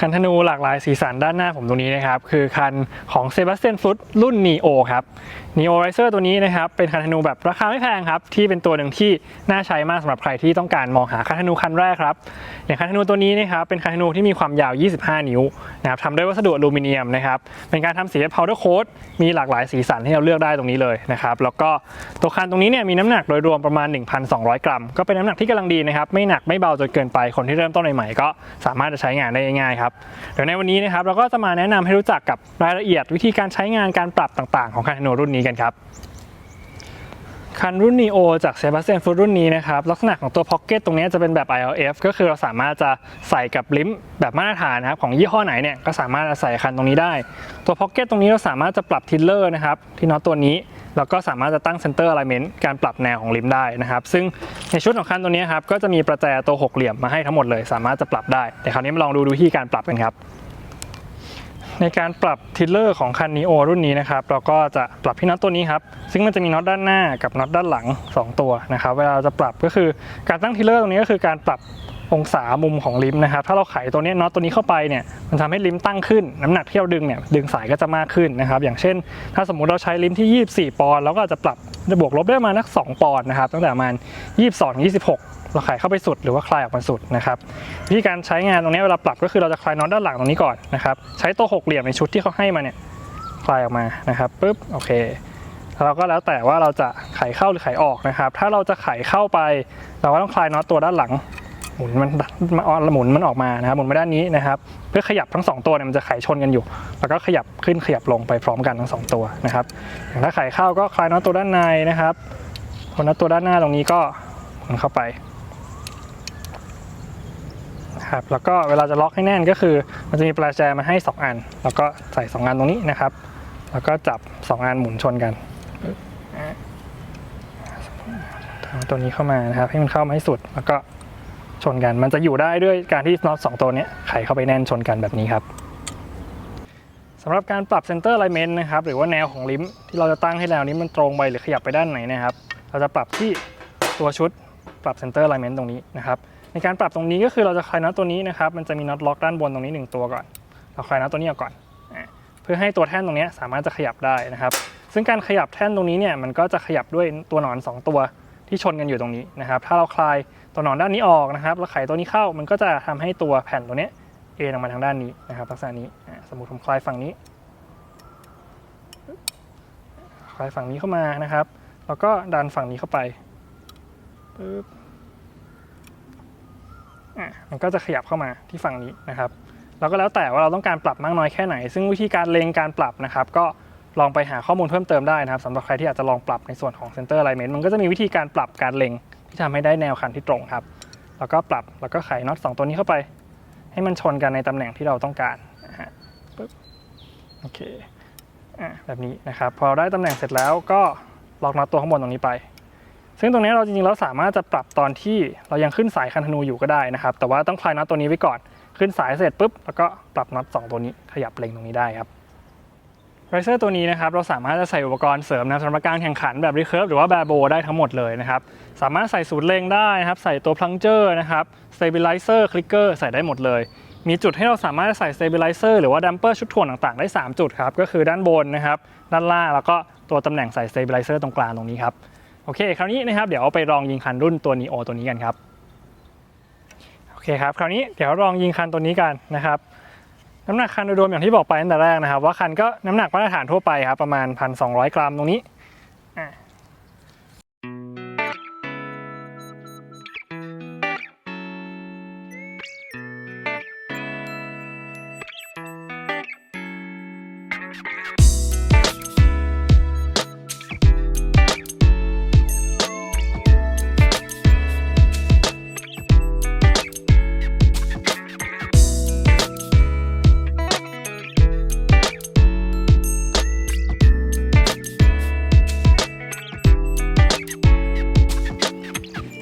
คันธนูหลากหลายสีสันด้านหน้าผมตรงนี้นะครับ คือคันของเซบาสเตียนฟุตรุ่น Neo ครับ Neo Riser ตัวนี้นะครับ เป็นคันธนูแบบราคาไม่แพงครับ ที่เป็นตัวหนึ่งที่น่าใช้มากสำหรับใครที่ต้องการมองหาคันธนูคันแรกครับ อย่างคันธนูตัวนี้นะครับ เป็นคันธนูที่มีความยาว 25 นิ้วนะครับทำด้วยวัสดุอลูมิเนียมนะครับ เป็นการทำสี powder coat มีหลากหลายสีสันให้เราเลือกได้ตรงนี้เลยนะครับ แล้วก็ตัวคันตรงนี้เนี่ยมีน้ำหนักโดยรวมประมาณ 1,200 กรัม ก็เป็นน้ำหนักที่กำลังดีนะครับ ไม่หนักไม่เบาจนเกินไป คนที่เริ่มต้นใหม่ๆก็สามารถจะใช้งานได้ง่ายๆครับเดี๋ยวในวันนี้นะครับเราก็จะมาแนะนำให้รู้จักกับรายละเอียดวิธีการใช้งานการปรับต่างๆ ของคันธนูรุ่นนี้กันครับคันรุ่น Neo จากเซบาสเตียนฟูรุ่นนี้นะครับ ลักษณะของตัวพ็อกเก็ตตรงนี้จะเป็นแบบ ILF ก็คือเราสามารถจะใส่กับลิมป์แบบมาตรฐานนะครับ ของยี่ห้อไหนเนี่ยก็สามารถจะใส่คันตรงนี้ได้ ตัวพ็อกเก็ตตรงนี้เราสามารถจะปรับทิลเลอร์นะครับ ที่น็อตตัวนี้ แล้วก็สามารถจะตั้งเซนเตอร์อะไลเมนต์การปรับแนวของลิมได้นะครับ ซึ่งในชุดของคันตัวนี้ครับก็จะมีประแจตัวหกเหลี่ยมมาให้ทั้งหมดเลย สามารถจะปรับได้แต่คราวนี้มาลองดูดูวิธีการปรับกันครับ ในการปรับทิลเลอร์ของคันนีโอรุ่นนี้นะครับเราก็จะปรับที่น็อตตัวนี้ครับซึ่งมันจะมีน็อตด้านหน้ากับน็อตด้านหลัง 2 ตัวนะครับ เวลาเราจะปรับก็คือการตั้งทิลเลอร์ตรงนี้ก็คือการปรับองศามุมของลิมนะครับถ้าเราไขตัวนี้น็อตตัวนี้เข้าไปเนี่ยมันทำให้ลิมตั้งขึ้นน้ำหนักที่เราดึงเนี่ยดึงสายก็จะมากขึ้นนะครับอย่างเช่น ถ้าสมมุติเราใช้ลิมที่ 24 ปอนด์เราก็อาจจะปรับจะบวกลบได้มานัก 2 ปอนด์นะครับตั้งแต่ประมาณ22 26 เราไขเข้าไปสุดหรือว่าคลายออกมาสุดนะครับวิธีการใช้งานตรงนี้เวลาปรับก็คือเราจะคลายน็อตด้านหลังตรงนี้ก่อนนะครับใช้ตัวหกเหลี่ยมในชุดที่เขาให้มาเนี่ยคลายออกมานะครับปุ๊บโอเคเราก็แล้วแต่ว่าเราจะไขเข้าหรือไขออกนะครับ ถ้าเราจะไขเข้าไป เราก็ต้องคลายน็อตตัวด้านหลัง หมุนมันมันหมุนมันออกมานะครับหมุนมาด้านนี้นะครับ เพื่อขยับทั้งสองตัวเนี่ยมันจะไขชนกันอยู่ แล้วก็ขยับขึ้นขยับลงไปพร้อมกันทั้งสองตัวนะครับอย่างถ้าไขเข้าก็คลายน็อตตัวด้านในนะครับตัวน็อตตัวด้านหน้าตรงนี้ก็หมุนเข้าไปครับแล้วก็เวลาจะล็อกให้แน่นก็คือ มันจะมีประแจมาให้ 2 อัน แล้วก็ใส่ 2 อันตรงนี้นะครับ แล้วก็จับ 2 อันหมุนชนกันทางตัวนี้เข้ามานะครับ ให้มันเข้ามาให้สุดแล้วก็ ชนกัน มันจะอยู่ได้ด้วยการที่น็อตสองตัวนี้ไขเข้าไปแน่นชนกันแบบนี้ครับสำหรับการปรับเซนเตอร์ไลเมนต์นะครับหรือว่าแนวของลิมที่เราจะตั้งให้แนวนี้มันตรงไปหรือขยับไปด้านไหนนะครับ เราจะปรับที่ตัวชุดปรับเซนเตอร์ไลเมนต์ตรงนี้นะครับในการปรับตรงนี้ก็คือเราจะคลายน็อตตัวนี้นะครับมันจะมีน็อตล็อกด้านบนตรงนี้ 1 ตัวก่อน เราคลายน็อตตัวนี้ออกก่อน เพื่อให้ตัวแท่นตรงนี้สามารถจะขยับได้นะครับ ซึ่งการขยับแท่นตรงนี้เนี่ยมันก็จะขยับด้วยตัวหนอน 2 ตัว ที่ชนกันอยู่ตรงนี้นะครับ ถ้าเราคลายตัวหนอนด้านนี้ออกนะครับ แล้วไขตัวนี้เข้ามันก็จะทำให้ตัวแผ่นตัวนี้เอ็นออกมาทางด้านนี้นะครับลักษณะนี้สมมติผมคลายฝั่งนี้ คลายฝั่งนี้เข้ามานะครับ แล้วก็ดันฝั่งนี้เข้าไปปึ๊บอะมันก็จะขยับเข้ามาที่ฝั่งนี้นะครับ แล้วก็แล้วแต่ว่าเราต้องการปรับมากน้อยแค่ไหน ซึ่งวิธีการเลงการปรับนะครับ ก็ ลองไปหาข้อมูลเพิ่มเติมได้นะครับสำหรับใครที่อยากจะลองปรับในส่วนของ Center Alignment มันก็จะมีวิธีการปรับการเล็งที่ทำให้ได้แนวคันที่ตรงครับ แล้วก็ปรับแล้วก็ไขน็อตสองตัวนี้เข้าไป ให้มันชนกันในตำแหน่งที่เราต้องการนะฮะปึ๊บโอเคอะแบบนี้นะครับ พอได้ตำแหน่งเสร็จแล้วก็ล็อกน็อตตัวข้างบนตรงนี้ไป ซึ่งตรงนี้เราจริงๆแล้วสามารถจะปรับตอนที่เรายังขึ้นสายคันธนูอยู่ก็ได้นะครับ แต่ว่าต้องคลายน็อตตัวนี้ไว้ก่อน ขึ้นสายเสร็จปุ๊บแล้วก็ปรับน็อต2ตัวนี้ขยับเล็งตรงนี้ได้ครับ ไรเซอร์ตัวนี้นะครับเราสามารถจะใส่อุปกรณ์เสริมนะสำหรับการแข่งขันแบบรีเคิร์ฟหรือว่าแบบโบได้ทั้งหมดเลยนะครับ สามารถใส่ศูนย์เล็งได้นะครับ ใส่ตัวพลังเจอร์นะครับสเตเบลไลเซอร์คลิกเกอร์ใส่ได้หมดเลย มีจุดให้เราสามารถใส่สเตเบลไลเซอร์หรือว่าดัมเปอร์ชุดถ่วงต่างๆ ได้ 3 จุดครับ ก็คือด้านบนนะครับ ด้านล่างแล้วก็ตัวตำแหน่งใส่สเตเบลไลเซอร์ตรงกลางตรงนี้ครับโอเค คราวนี้นะครับเดี๋ยวเอาไปลองยิงคันรุ่นตัว Neo ตัวนี้กันครับโอเคครับคราวนี้เดี๋ยวลองยิงคันตัวนี้กันนะครับ น้ำหนักคันโดยรวมอย่างที่บอกไปตั้งแต่แรกนะครับ ว่าคันก็น้ำหนักมาตรฐานทั่วไปครับประมาณ 1,200 กรัมตรงนี้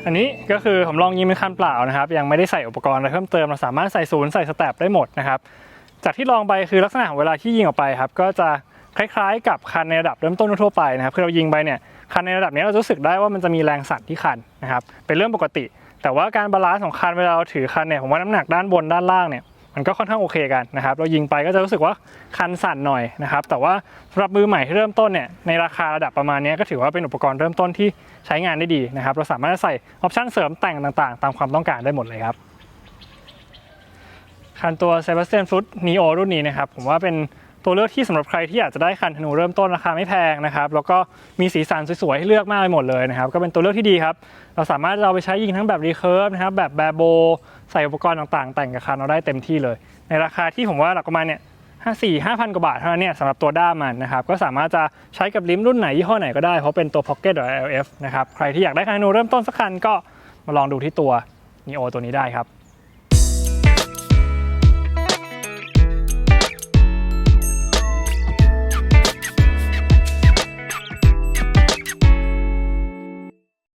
อันนี้ก็คือผมลองยิงเป็นคันเปล่านะครับ ยังไม่ได้ใส่อุปกรณ์อะไรเพิ่มเติมเราสามารถใส่ศูนย์ใส่สแตปได้หมดนะครับ จากที่ลองไปคือลักษณะของเวลาที่ยิงออกไปครับ ก็จะคล้ายๆ กับคันในระดับเริ่มต้นทั่วไปนะครับคือเรายิงไปเนี่ยคันในระดับนี้เรารู้สึกได้ว่ามันจะมีแรงสั่นที่คันนะครับเป็นเรื่องปกติ แต่ว่าการบาลานซ์ของคันเวลาเราถือคันเนี่ยผมว่าน้ำหนักด้านบนด้านล่างเนี่ย มันก็ค่อนข้างโอเคกันนะครับ เรายิงไปก็จะรู้สึกว่าคันสั่นหน่อยนะครับ แต่ว่าสำหรับมือใหม่ที่เริ่มต้นเนี่ยในราคาระดับประมาณนี้ก็ถือว่าเป็นอุปกรณ์เริ่มต้นที่ใช้งานได้ดีนะครับ เราสามารถใส่ออปชันเสริมแต่งต่างๆ ตามความต้องการได้หมดเลยครับคันตัว Sebastian Foot Neo รุ่นนี้นะครับผมว่าเป็น ตัวเลือกที่สำหรับใครที่อยากจะได้คันธนูเริ่มต้นราคาไม่แพงนะครับแล้วก็มีสีสันสวยๆให้เลือกมากไปหมดเลยนะครับก็เป็นตัวเลือกที่ดีครับเราสามารถเราไปใช้ยิงทั้งแบบรีเคิร์ฟนะครับแบบแบโบใส่อุปกรณ์ต่างๆ แต่งกับคันเราได้เต็มที่เลย ในราคาที่ผมว่าหลักประมาณเนี่ยห้าสี่ห้าพันกว่าบาทเท่านั้นเนี่ยสำหรับตัวด้ามมันนะครับก็สามารถจะใช้กับลิมรุ่นไหนยี่ห้อไหนก็ได้เพราะเป็นตัว Pocket LF นะครับใครที่อยากได้คันธนูเริ่มต้นสักคันก็มาลองดูที่ตัว Neo ตัวนี้ได้ครับ